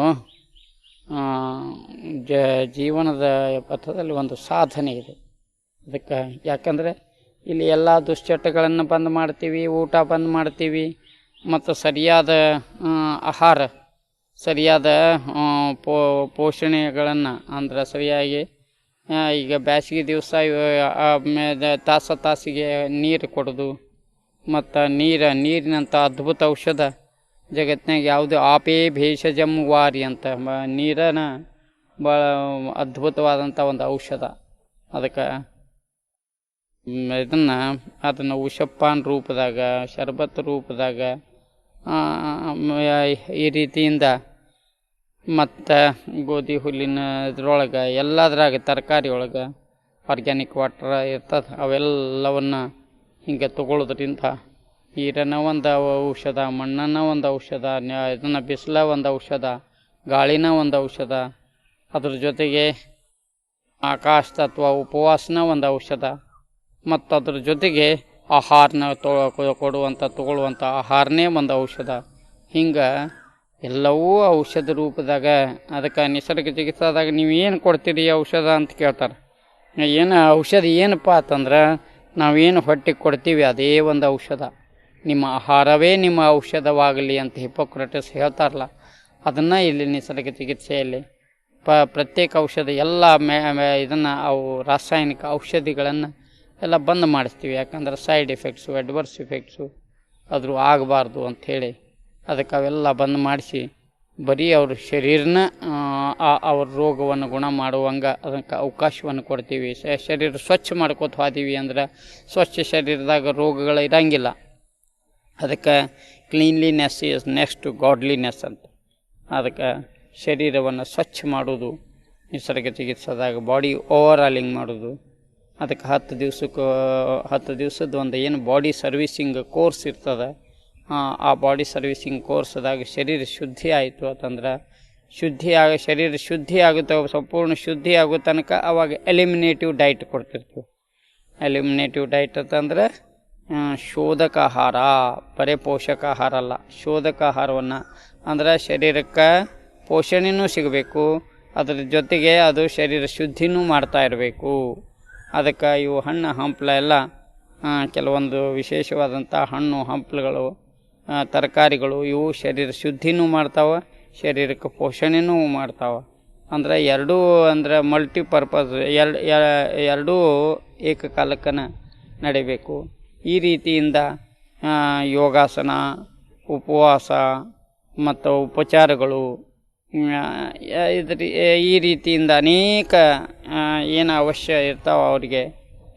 ಜ, ಜೀವನದ ಪಥದಲ್ಲಿ ಒಂದು ಸಾಧನೆ ಇದೆ. ಅದಕ್ಕೆ ಯಾಕಂದರೆ ಇಲ್ಲಿ ಎಲ್ಲ ದುಶ್ಚಟಗಳನ್ನು ಬಂದ್ ಮಾಡ್ತೀವಿ, ಊಟ ಬಂದ್ ಮಾಡ್ತೀವಿ, ಮತ್ತು ಸರಿಯಾದ ಆಹಾರ ಸರಿಯಾದ ಪೋ, ಪೋಷಣೆಗಳನ್ನು, ಅಂದ್ರೆ ಸರಿಯಾಗಿ ಈಗ ಬ್ಯಾಸಿಗೆ ದಿವಸ ತಾಸ ತಾಸಿಗೆ ನೀರು ಕೊಡೋದು, ಮತ್ತು ನೀರು, ನೀರಿನಂಥ ಅದ್ಭುತ ಔಷಧ ಜಗತ್ತಿನಾಗ ಯಾವುದು ಆಪೇ ಭೇಷಜಂ ವಾರಿ ಅಂತ ನೀರನ ಭಾಳ ಅದ್ಭುತವಾದಂಥ ಒಂದು ಔಷಧ. ಅದಕ್ಕೆ, ಇದನ್ನು ಅದನ್ನು ಉಷಪ್ಪಾನ್ ರೂಪದಾಗ, ಶರ್ಬತ್ ರೂಪದಾಗ ಈ ರೀತಿಯಿಂದ ಮತ್ತು ಗೋಧಿ ಹುಲ್ಲಿನ ಇದ್ರೊಳಗೆ, ಎಲ್ಲದ್ರಾಗ ತರಕಾರಿ ಒಳಗೆ ಆರ್ಗ್ಯಾನಿಕ್ ವಾಟ್ರ್ ಇರ್ತದೆ, ಅವೆಲ್ಲವನ್ನು ಹಿಂಗೆ ತಗೊಳ್ಳೋದ್ರಿಂದ ನೀರನ್ನು ಒಂದು ಔಷಧ ಮಣ್ಣನ್ನು ಒಂದು ಔಷಧ ಇದನ್ನು ಬಿಸಿಲ ಒಂದು ಔಷಧ, ಗಾಳಿನ ಒಂದು ಔಷಧ, ಅದ್ರ ಜೊತೆಗೆ ಆಕಾಶ ತತ್ವ, ಉಪವಾಸನ ಒಂದು ಔಷಧ, ಮತ್ತು ಅದ್ರ ಜೊತೆಗೆ ಆಹಾರನ ತೊ ಕೊಡುವಂಥ ತಗೊಳ್ಳುವಂಥ ಆಹಾರನೇ ಒಂದು ಔಷಧ. ಹಿಂಗೆ ಎಲ್ಲವೂ ಔಷಧ ರೂಪದಾಗ, ಅದಕ್ಕೆ ನಿಸರ್ಗ ಚಿಕಿತ್ಸಾದಾಗ ನೀವು ಏನು ಕೊಡ್ತೀರಿ ಔಷಧ ಅಂತ ಕೇಳ್ತಾರೆ. ಏನು ಔಷಧ ಏನಪ್ಪ ಅಂತಂದ್ರೆ, ನಾವೇನು ಹೊಟ್ಟೆಗೆ ಕೊಡ್ತೀವಿ ಅದೇ ಒಂದು ಔಷಧ. ನಿಮ್ಮ ಆಹಾರವೇ ನಿಮ್ಮ ಔಷಧವಾಗಲಿ ಅಂತ ಹಿಪೋಕ್ರಟಿಸ್ ಹೇಳ್ತಾರಲ್ಲ, ಅದನ್ನು ಇಲ್ಲಿ ನಿಸರ್ಗ ಚಿಕಿತ್ಸೆಯಲ್ಲಿ ಪ ಪ್ರತ್ಯೇಕ ಔಷಧ ಎಲ್ಲ ಮೇ ಇದನ್ನು ಅವು ರಾಸಾಯನಿಕ ಔಷಧಿಗಳನ್ನು ಎಲ್ಲ ಬಂದ್ ಮಾಡಿಸ್ತೀವಿ. ಯಾಕಂದ್ರೆ ಸೈಡ್ ಎಫೆಕ್ಟ್ಸು, ಅಡ್ವರ್ಸ್ ಎಫೆಕ್ಟ್ಸು ಆದರೂ ಆಗಬಾರ್ದು ಅಂಥೇಳಿ ಅದಕ್ಕೆ ಅವೆಲ್ಲ ಬಂದ್ ಮಾಡಿಸಿ ಬರೀ ಅವ್ರ ಶರೀರನ ಅವ್ರ ರೋಗವನ್ನು ಗುಣ ಮಾಡುವಂಗೆ ಅದಕ್ಕೆ ಅವಕಾಶವನ್ನು ಕೊಡ್ತೀವಿ. ಶರೀರ ಸ್ವಚ್ಛ ಮಾಡ್ಕೋತ ಹೋದೀವಿ ಅಂದ್ರೆ ಸ್ವಚ್ಛ ಶರೀರದಾಗ ರೋಗಗಳು ಇರಂಗಿಲ್ಲ. ಅದಕ್ಕೆ ಕ್ಲೀನ್ಲಿನೆಸ್ ಈಸ್ ನೆಕ್ಸ್ಟ್ ಗಾಡ್ಲಿನೆಸ್ ಅಂತ. ಅದಕ್ಕೆ ಶರೀರವನ್ನು ಸ್ವಚ್ಛ ಮಾಡೋದು ನಿಸರ್ಗ ಚಿಕಿತ್ಸೆದಾಗ ಬಾಡಿ ಓವರಾಲಿಂಗ್ ಮಾಡೋದು ಅದಕ್ಕೆ ಹತ್ತು ದಿವ್ಸಕ್ಕೆ, ಹತ್ತು ದಿವ್ಸದ ಒಂದು ಏನು ಬಾಡಿ ಸರ್ವಿಸಿಂಗ್ ಕೋರ್ಸ್ ಇರ್ತದೆ. ಆ, ಬಾಡಿ ಸರ್ವಿಸಿಂಗ್ ಕೋರ್ಸ್ದಾಗ ಶರೀರ ಶುದ್ಧಿ ಆಯಿತು ಅಂತಂದ್ರೆ ಶುದ್ಧಿ ಆಗ ಶರೀರ ಶುದ್ಧಿ ಆಗುತ್ತೆ ಸಂಪೂರ್ಣ ಶುದ್ಧಿ ಆಗೋ ತನಕ ಅವಾಗ ಎಲಿಮಿನೇಟಿವ್ ಡೈಟ್ ಕೊಡ್ತಿರ್ತೀವಿ. ಎಲಿಮಿನೇಟಿವ್ ಡೈಟ್ ಅಂತಂದ್ರೆ ಶೋಧಕ ಆಹಾರ ಬರೀ ಪೋಷಕಾಹಾರ ಅಲ್ಲ ಶೋಧಕ ಆಹಾರವನ್ನು ಅಂದ್ರೆ ಶರೀರಕ್ಕೆ ಪೋಷಣೆಯೂ ಸಿಗಬೇಕು ಅದರ ಜೊತೆಗೆ ಅದು ಶರೀರ ಶುದ್ಧಿನೂ ಮಾಡ್ತಾ ಇರಬೇಕು. ಅದಕ್ಕೆ ಇವು ಹಣ್ಣು ಹಂಪ್ಲ ಎಲ್ಲ ಕೆಲವೊಂದು ವಿಶೇಷವಾದಂಥ ಹಣ್ಣು ಹಂಪಲುಗಳು ತರಕಾರಿಗಳು ಇವು ಶರೀರ ಶುದ್ಧಿನೂ ಮಾಡ್ತಾವೆ ಶರೀರಕ್ಕೆ ಪೋಷಣೆನೂ ಮಾಡ್ತಾವೆ. ಅಂದ್ರೆ ಎರಡೂ ಅಂದ್ರೆ ಮಲ್ಟಿಪರ್ಪಸ್ ಎರಡು ಎರಡೂ ಏಕಕಾಲಕ್ಕನ ನಡಿಬೇಕು. ಈ ರೀತಿಯಿಂದ ಯೋಗಾಸನ ಉಪವಾಸ ಮತ್ತು ಉಪಚಾರಗಳು ಇದ್ರ ಈ ರೀತಿಯಿಂದ ಅನೇಕ ಏನು ಅವಶ್ಯ ಇರ್ತಾವೆ ಅವರಿಗೆ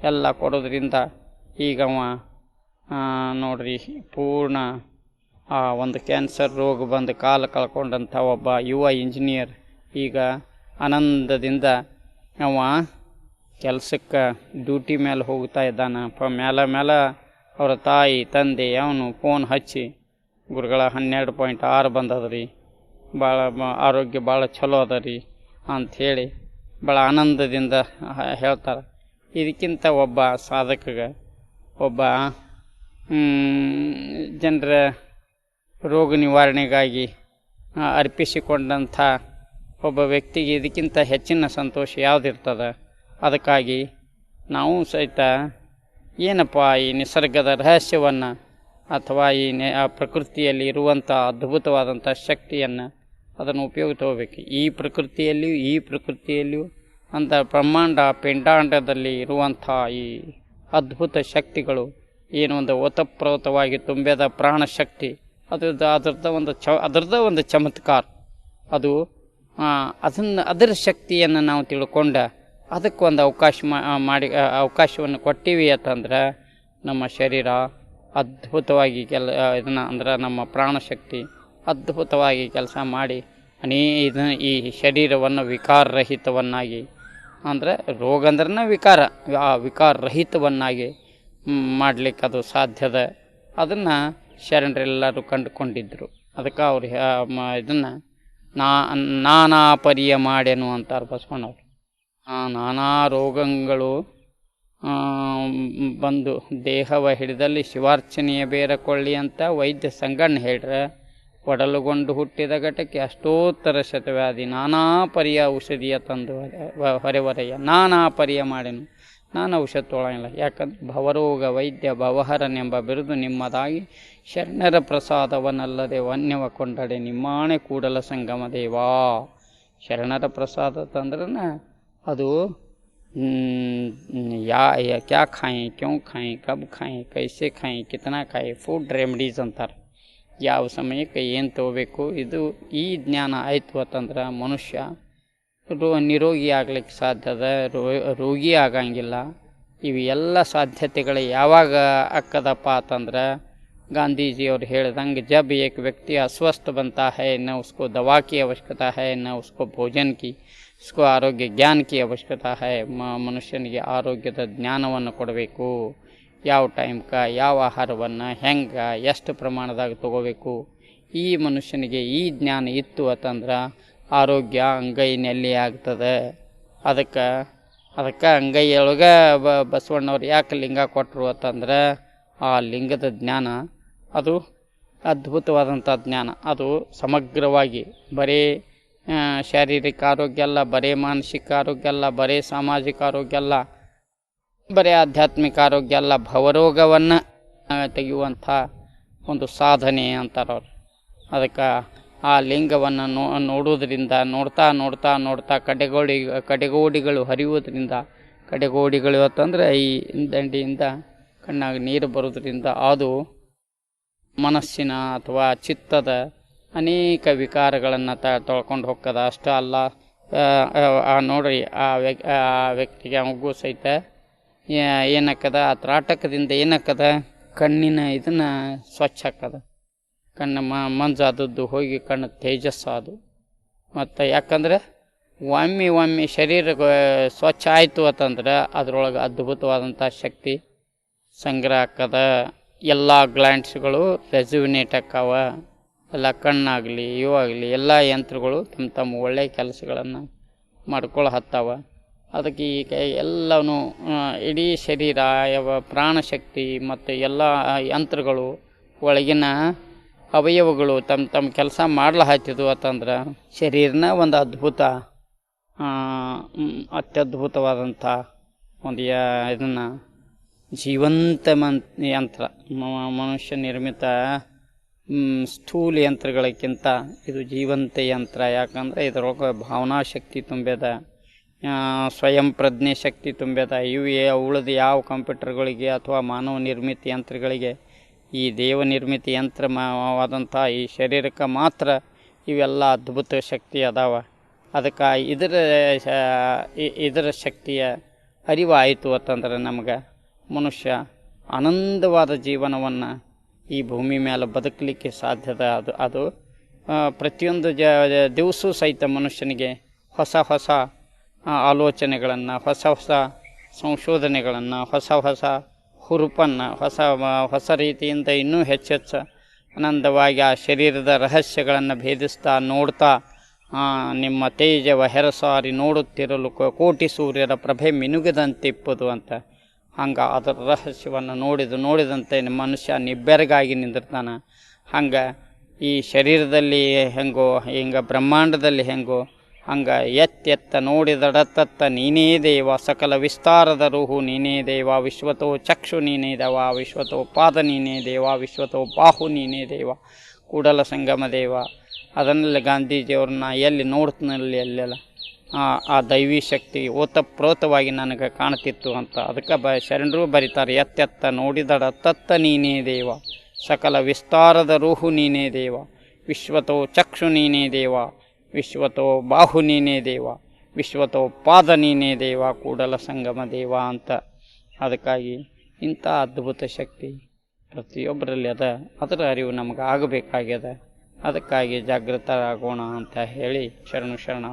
ಎಲ್ಲ ಕೊಡೋದ್ರಿಂದ ಈಗ ಅವ ಆ, ನೋಡ್ರಿ ಪೂರ್ಣ ಆ ಒಂದು ಕ್ಯಾನ್ಸರ್ ರೋಗ ಬಂದು ಕಾಲು ಕಳ್ಕೊಂಡಂಥ ಒಬ್ಬ ಯುವ ಇಂಜಿನಿಯರ್. ಈಗ ಆನಂದದಿಂದ ಅವ ಕೆಲಸಕ್ಕೆ ಡ್ಯೂಟಿ ಮೇಲೆ ಹೋಗ್ತಾ ಇದ್ದಾನ. ಪ ಮೇಲೆ ಮೇಲೆ ಅವರ ತಾಯಿ, ತಂದೆ, ಅವನು ಫೋನ್ ಹಚ್ಚಿ, ಗುರುಗಳ ಹನ್ನೆರಡು ಪಾಯಿಂಟ್ ಆರು ಬಂದದ್ರಿ. ಭಾಳ ಆರೋಗ್ಯ ಭಾಳ ಚಲೋ ಅದ ರೀ ಅಂಥೇಳಿ ಭಾಳ ಆನಂದದಿಂದ ಹೇಳ್ತಾರೆ. ಇದಕ್ಕಿಂತ ಒಬ್ಬ ಸಾಧಕಗ, ಒಬ್ಬ ಜನರ ರೋಗ ನಿವಾರಣೆಗಾಗಿ ಅರ್ಪಿಸಿಕೊಂಡಂಥ ಒಬ್ಬ ವ್ಯಕ್ತಿಗೆ ಇದಕ್ಕಿಂತ ಹೆಚ್ಚಿನ ಸಂತೋಷ ಯಾವುದಿರ್ತದೆ? ಅದಕ್ಕಾಗಿ ನಾವು ಸಹಿತ ಏನಪ್ಪ ಈ ನಿಸರ್ಗದ ರಹಸ್ಯವನ್ನು ಅಥವಾ ಈ ನೆ, ಆ ಪ್ರಕೃತಿಯಲ್ಲಿ ಇರುವಂಥ ಅದ್ಭುತವಾದಂಥ ಶಕ್ತಿಯನ್ನು ಅದನ್ನು ಉಪಯೋಗ ತಗೋಬೇಕು. ಈ ಪ್ರಕೃತಿಯಲ್ಲಿಯೂ ಈ ಪ್ರಕೃತಿಯಲ್ಲಿಯೂ ಅಂತ ಬ್ರಹ್ಮಾಂಡ ಪಿಂಡಾಂಡದಲ್ಲಿ ಇರುವಂಥ ಈ ಅದ್ಭುತ ಶಕ್ತಿಗಳು ಏನು ಒಂದು ಓತಪ್ರೋತವಾಗಿ ತುಂಬಿದ ಪ್ರಾಣಶಕ್ತಿ ಅದು ಅದರದ ಒಂದು ಚ ಅದರದ ಒಂದು ಚಮತ್ಕಾರ. ಅದು ಅದನ್ನು, ಅದರ ಶಕ್ತಿಯನ್ನು ನಾವು ತಿಳ್ಕೊಂಡ ಅದಕ್ಕೊಂದು ಅವಕಾಶ ಮಾಡಿ ಅವಕಾಶವನ್ನು ಕೊಟ್ಟಿವಿ ಅಂತಂದ್ರೆ ನಮ್ಮ ಶರೀರ ಅದ್ಭುತವಾಗಿ ಕೆಲ ಇದನ್ನು ಅಂದ್ರೆ ನಮ್ಮ ಪ್ರಾಣಶಕ್ತಿ ಅದ್ಭುತವಾಗಿ ಕೆಲಸ ಮಾಡಿ ಅನೇ ಇದ ಈ ಶರೀರವನ್ನು ವಿಕಾರರಹಿತವನ್ನಾಗಿ ಅಂದರೆ ರೋಗ ಅಂದ್ರೆ ವಿಕಾರ, ಆ ವಿಕಾರರಹಿತವನ್ನಾಗಿ ಮಾಡಲಿಕ್ಕೆ ಅದು ಸಾಧ್ಯದ. ಅದನ್ನು ಶರಣರೆಲ್ಲರೂ ಕಂಡುಕೊಂಡಿದ್ದರು. ಅದಕ್ಕೆ ಅವ್ರು ಇದನ್ನು ನಾ, ನಾನಾ ಪರಿಯ ಮಾಡೆನು ಅಂತಾರೆ ಬಸವಣ್ಣವ್ರು. ನಾನಾ ರೋಗಗಳು ಬಂದು ದೇಹವ ಹಿಡಿದಲ್ಲಿ ಶಿವಾರ್ಚನೆಯ ಬೇರ ಕೊಳ್ಳಿ ಅಂತ ವೈದ್ಯ ಸಂಗಣ್ಣ ಹೇಳ್ರೆ, ಒಡಲುಗೊಂಡು ಹುಟ್ಟಿದ ಘಟಕ್ಕೆ ಅಷ್ಟೋತ್ತರ ಶತವ್ಯಾಧಿ, ನಾನಾ ಪರಿಯ ಔಷಧಿಯ ತಂದು ಹೊರೆ- ಹೊರೆಯ, ನಾನಾ ಪರಿಯ ಮಾಡೆನು ನಾನು ಔಷಧ ತೊಗೊಳ್ಳಂಗಿಲ್ಲ ಯಾಕಂದ್ರೆ ಭವರೋಗ ವೈದ್ಯ ಭವಹರನೆಂಬ ಬಿರುದು ನಿಮ್ಮದಾಗಿ ಶರಣರ ಪ್ರಸಾದವನ್ನಲ್ಲದೆ ವನ್ಯವ ಕೊಂಡಡೆ ನಿಮ್ಮಾಣೆ ಕೂಡಲ ಸಂಗಮ ದೇವಾ. ಶರಣರ ಪ್ರಸಾದ ತಂದ್ರನ ಅದು ಯಾ, ಕ್ಯಾ ಖಾಯಿ, ಕ್ಯೋ ಖಾಯಿ, ಕಬ್ ಖಾಯಿ, ಕೈಸೆ ಖಾಯಿ, ಕಿತನಾ ಖಾಯಿ, ಫುಡ್ ರೆಮಿಡೀಸ್ ಅಂತಾರೆ. ಯಾವ ಸಮಯಕ್ಕೆ ಏನು ತೊಗೋಬೇಕು? ಇದು ಈ ಜ್ಞಾನ ಆಯಿತು ಅಂತಂದ್ರೆ ಮನುಷ್ಯ ರೋ, ನಿರೋಗಿ ಆಗ್ಲಿಕ್ಕೆ ಸಾಧ್ಯ ಅದ. ರೋಗಿ ಆಗಂಗಿಲ್ಲ. ಇವು ಎಲ್ಲ ಸಾಧ್ಯತೆಗಳು. ಯಾವಾಗ ಅಕ್ಕದಪ್ಪ ಅಂತಂದ್ರೆ ಗಾಂಧೀಜಿಯವ್ರು ಹೇಳ್ದಂಗೆ ಜಬ್ ಏಕ ವ್ಯಕ್ತಿ ಅಸ್ವಸ್ಥ ಬಂತ ಹೈ, ನ ಉಸ್ಕೋ ದವಾ ಕಿ ಅವಶ್ಯಕತಾ ಹೈ, ನ ಉಸ್ಕೋ ಭೋಜನ್ ಕಿ, ಉಸ್ಕೋ ಆರೋಗ್ಯ ಜ್ಞಾನ ಕಿ ಅವಶ್ಯಕತಾ ಹೈ. ಮನುಷ್ಯನಿಗೆ ಆರೋಗ್ಯದ ಜ್ಞಾನವನ್ನು ಕೊಡಬೇಕು. ಯಾವ ಟೈಮ್ಗೆ ಯಾವ ಆಹಾರವನ್ನು, ಹೆಂಗೆ, ಎಷ್ಟು ಪ್ರಮಾಣದಾಗ ತಗೋಬೇಕು. ಈ ಮನುಷ್ಯನಿಗೆ ಈ ಜ್ಞಾನ ಇತ್ತು ಅಂತಂದ್ರೆ ಆರೋಗ್ಯ ಅಂಗೈ ನೆಲ್ಲಿ ಆಗ್ತದೆ. ಅದಕ್ಕೆ ಅದಕ್ಕೆ ಅಂಗೈಯೊಳಗೆ ಬ, ಬಸವಣ್ಣವ್ರು ಯಾಕೆ ಲಿಂಗ ಕೊಟ್ಟರು ಅಂತಂದ್ರೆ, ಆ ಲಿಂಗದ ಜ್ಞಾನ, ಅದು ಅದ್ಭುತವಾದಂಥ ಜ್ಞಾನ. ಅದು ಸಮಗ್ರವಾಗಿ ಬರೀ ಶಾರೀರಿಕ ಆರೋಗ್ಯ ಅಲ್ಲ, ಬರೀ ಮಾನಸಿಕ ಆರೋಗ್ಯ ಅಲ್ಲ, ಬರೀ ಸಾಮಾಜಿಕ ಆರೋಗ್ಯ ಅಲ್ಲ, ಬರೀ ಆಧ್ಯಾತ್ಮಿಕ ಆರೋಗ್ಯ ಅಲ್ಲ, ಭವರೋಗವನ್ನು ತೆಗೆಯುವಂಥ ಒಂದು ಸಾಧನೆ ಅಂತಾರವ್ರು. ಅದಕ್ಕೆ ಆ ಲಿಂಗವನ್ನು ನೋ, ನೋಡುವುದರಿಂದ, ನೋಡ್ತಾ ನೋಡ್ತಾ ನೋಡ್ತಾ ಕಡೆಗೋಡಿ, ಕಡೆಗೋಡಿಗಳು ಹರಿಯುವುದರಿಂದ, ಕಡೆಗೋಡಿಗಳು ಅಂತಂದರೆ ಈ ದಂಡಿಯಿಂದ ಕಣ್ಣಾಗ ನೀರು ಬರೋದ್ರಿಂದ ಅದು ಮನಸ್ಸಿನ ಅಥವಾ ಚಿತ್ತದ ಅನೇಕ ವಿಕಾರಗಳನ್ನು ತ, ತೊಳ್ಕೊಂಡು ಹೋಗ್ತದೆ. ಅಷ್ಟೇ ಅಲ್ಲ ನೋಡ್ರಿ, ಆ ವ್ಯಕ್ ಆ ವ್ಯಕ್ತಿಗೆ ಅವಗೂ ಸಹಿತ ಏನಕ್ಕದ, ಆ ತ್ರಾಟಕದಿಂದ ಏನಕ್ಕದ, ಕಣ್ಣಿನ ಇದನ್ನು ಸ್ವಚ್ಛ ಆಕ್ಕದ ಕಣ್ಣು ಮ ಮಂಜಾದದ್ದು ಹೋಗಿ ಕಣ್ಣು ತೇಜಸ್ಸು ಅದು ಮತ್ತು ಯಾಕಂದ್ರೆ ಒಮ್ಮೆ ಒಮ್ಮೆ ಶರೀರ ಸ್ವಚ್ಛ ಆಯಿತು ಅಂತಂದ್ರೆ ಅದರೊಳಗೆ ಅದ್ಭುತವಾದಂಥ ಶಕ್ತಿ ಸಂಗ್ರಹ ಆಕ್ಕದ ಎಲ್ಲ ಗ್ಲ್ಯಾಂಡ್ಸ್ಗಳು ರೆಸ್ಯುನೇಟ್ ಆಕ್ಕಾವ ಎಲ್ಲ ಕಣ್ಣಾಗಲಿ, ಇವಾಗಲಿ ಎಲ್ಲ ಯಂತ್ರಗಳು ತಮ್ಮ ತಮ್ಮ ಒಳ್ಳೆಯ ಕೆಲಸಗಳನ್ನು ಮಾಡ್ಕೊಳ್ಳೋ ಹತ್ತಾವ. ಅದಕ್ಕೆ ಈಗ ಎಲ್ಲವೂ ಇಡೀ ಶರೀರ, ಯಾವ ಪ್ರಾಣಶಕ್ತಿ ಮತ್ತು ಎಲ್ಲ ಯಂತ್ರಗಳು ಒಳಗಿನ ಅವಯವಗಳು ತಮ್ಮ ತಮ್ಮ ಕೆಲಸ ಮಾಡ್ಲ ಅಂತಂದ್ರೆ ಶರೀರನ ಒಂದು ಅದ್ಭುತ ಅತ್ಯದ್ಭುತವಾದಂಥ ಒಂದು ಯಾ- ಇದನ್ನು ಜೀವಂತ ಮನ್, ಯಂತ್ರ ಮನುಷ್ಯ ನಿರ್ಮಿತ ಸ್ಥೂಲ್ ಯಂತ್ರಗಳಕ್ಕಿಂತ ಇದು ಜೀವಂತ ಯಂತ್ರ. ಯಾಕಂದರೆ ಇದರೊಳಗೆ ಭಾವನಾ ಶಕ್ತಿ ತುಂಬ್ಯದ ಸ್ವಯಂ ಪ್ರಜ್ಞೆ ಶಕ್ತಿ ತುಂಬ್ಯದ. ಇವು ಉಳಿದ ಯಾವ ಕಂಪ್ಯೂಟರ್ಗಳಿಗೆ ಅಥವಾ ಮಾನವ ನಿರ್ಮಿತ ಯಂತ್ರಗಳಿಗೆ ಈ ದೇವ ನಿರ್ಮಿತ ಯಂತ್ರವಾದಂಥ ಈ ಶರೀರಕ್ಕೆ ಮಾತ್ರ ಇವೆಲ್ಲ ಅದ್ಭುತ ಶಕ್ತಿ ಅದಾವ. ಅದಕ್ಕೆ ಇದರ ಶ- ಇದರ ಶಕ್ತಿಯ ಅರಿವಾಯಿತು ಅಂತಂದ್ರೆ ನಮ್ಗೆ ಮನುಷ್ಯ ಆನಂದವಾದ ಜೀವನವನ್ನು ಈ ಭೂಮಿ ಮೇಲೆ ಬದುಕಲಿಕ್ಕೆ ಸಾಧ್ಯದ. ಅದು ಅದು ಪ್ರತಿಯೊಂದು ಜ ದಿವಸೂ ಸಹಿತ ಮನುಷ್ಯನಿಗೆ ಹೊಸ ಹೊಸ ಆಲೋಚನೆಗಳನ್ನು, ಹೊಸ ಹೊಸ ಸಂಶೋಧನೆಗಳನ್ನು, ಹೊಸ ಹೊಸ ಹುರುಪನ್ನು ಹೊಸ ಹೊಸ ರೀತಿಯಿಂದ ಇನ್ನೂ ಹೆಚ್ಚೆಚ್ಚು ಆನಂದವಾಗಿ ಆ ಶರೀರದ ರಹಸ್ಯಗಳನ್ನು ಭೇದಿಸ್ತಾ, ನೋಡ್ತಾ ನಿಮ್ಮ ತೇಜವ ಹೆರಸಾರಿ ನೋಡುತ್ತಿರಲು ಕೋಟಿ ಸೂರ್ಯರ ಪ್ರಭೆ ಮಿನುಗದಂತಿಪ್ಪದು ಅಂತ. ಹಂಗೆ ಅದರ ರಹಸ್ಯವನ್ನು ನೋಡಿದು, ನೋಡಿದಂತೆ ಮನುಷ್ಯ ನಿಬ್ಬೆರಗಾಗಿ ನಿಂದಿರ್ತಾನೆ. ಹಂಗೆ ಈ ಶರೀರದಲ್ಲಿ ಹೆಂಗೋ, ಹಿಂಗೆ ಬ್ರಹ್ಮಾಂಡದಲ್ಲಿ ಹೆಂಗೋ ಹಂಗೆ ಎತ್ತೆತ್ತ ನೋಡಿದಡತ್ತತ್ತ, ನೀನೇ ದೇವ, ಸಕಲ ವಿಸ್ತಾರದ ರುಹು ನೀನೇ ದೇವ, ವಿಶ್ವತೋ ಚಕ್ಷು ನೀನೇ ದೇವ, ವಿಶ್ವತೋ ಪಾದ ನೀನೇ ದೇವ, ವಿಶ್ವತೋ ಬಾಹು ನೀನೇ ದೇವ, ಕೂಡಲ ಸಂಗಮ ದೇವ. ಅದನ್ನೆಲ್ಲ ಗಾಂಧೀಜಿಯವ್ರನ್ನ ಎಲ್ಲಿ ನೋಡ್ತೀನಲ್ಲಿ ಅಲ್ಲೆಲ್ಲ. ಆ ಆ ದೈವಿ ಶಕ್ತಿ ಓತಪ್ರೋತವಾಗಿ ನನಗೆ ಕಾಣ್ತಿತ್ತು ಅಂತ. ಅದಕ್ಕೆ ಬ, ಶರಣರು ಬರೀತಾರೆ ಎತ್ತೆತ್ತ ನೋಡಿದಡ ತತ್ತ ನೀನೇ ದೇವ, ಸಕಲ ವಿಸ್ತಾರದ ರುಹು ನೀನೇ ದೇವ, ವಿಶ್ವತೋ ಚಕ್ಷು ನೀನೇ ದೇವ. ವಿಶ್ವತೋ ಬಾಹು ನೀನೇ ದೇವ, ವಿಶ್ವತೋ ಪಾದ ನೀನೇ ದೇವ, ಕೂಡಲ ಸಂಗಮ ದೇವ ಅಂತ. ಅದಕ್ಕಾಗಿ ಇಂಥ ಅದ್ಭುತ ಶಕ್ತಿ ಪ್ರತಿಯೊಬ್ಬರಲ್ಲಿ ಅದ. ಅದರ ಅರಿವು ನಮಗೆ ಆಗಬೇಕಾಗ್ಯದ. ಅದಕ್ಕಾಗಿ ಜಾಗೃತರಾಗೋಣ ಅಂತ ಹೇಳಿ ಶರಣು ಶರಣ